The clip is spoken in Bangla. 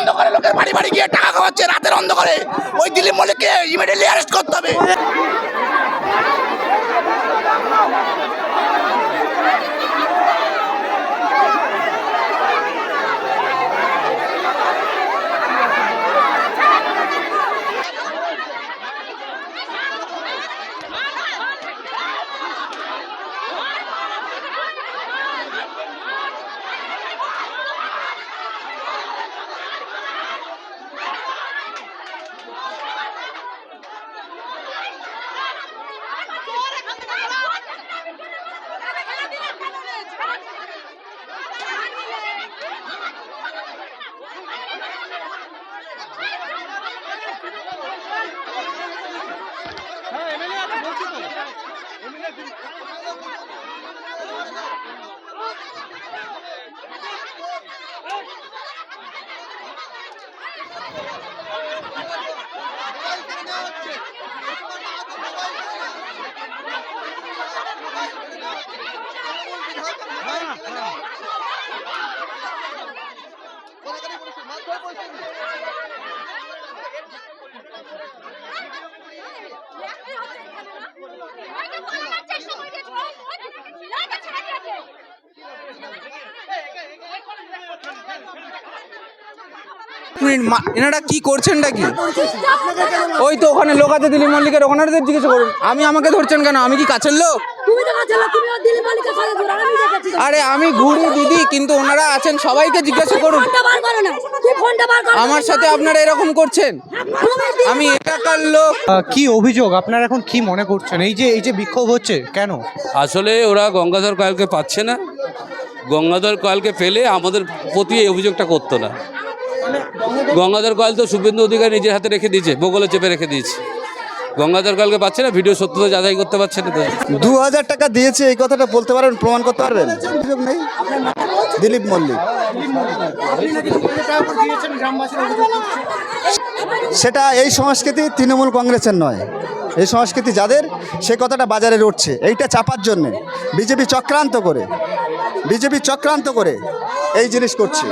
অন্ধকারে লোকের বাড়ি বাড়ি গিয়ে টাকা খাওয়াচ্ছে, রাতের অন্ধকারে। ওই দিলীপ মল্লিককে ইমিডিয়েটলি অ্যারেস্ট করতে হবে। মিনিট এনারা কি করছেনটা কি? ওই তো ওখানে লোক আছে দিলীপ মল্লিকের ওখানে জিজ্ঞেস করুন। আমি আমাকে ধরছেন কেন? আমি কি কাছের লোক। আরে আমি ঘুরি দিদি কিন্তু ওনারা আছেন সবাইকে জিজ্ঞাসা করুন। আমার সাথে আপনারা এরকম করছেন? আমি এলাকার লোক। কি অভিযোগ? আপনারা এখন কি মনে করছেন? এই যে এই যে বিক্ষোভ হচ্ছে কেন? আসলে ওরা গঙ্গাধর কয়ালকে পাচ্ছে না। গঙ্গাধর কয়ালকে পেলে আমাদের প্রতি এই অভিযোগটা করতো না। গঙ্গাধর কয়াল তো শুভেন্দু অধিকারী নিজের হাতে রেখে দিয়েছে বগলে চেপে রেখে দিয়েছে। গঙ্গাধর কয়ালকে পাচ্ছে না? ভিডিও সত্যতা যাচাই করতে পারছে না দু হাজার টাকা দিয়েছে এই কথাটা বলতে পারেন প্রমাণ করতে পারবেন? অভিযোগ নেই দিলীপ মল্লিক। সেটা এই সংস্কৃতি তৃণমূল কংগ্রেসের নয়। এই সংস্কৃতি যাদের সে কথাটা বাজারে উঠছে। এইটা চাপার জন্যে। বিজেপি চক্রান্ত করে। বিজেপি চক্রান্ত করে এই জিনিস করছে।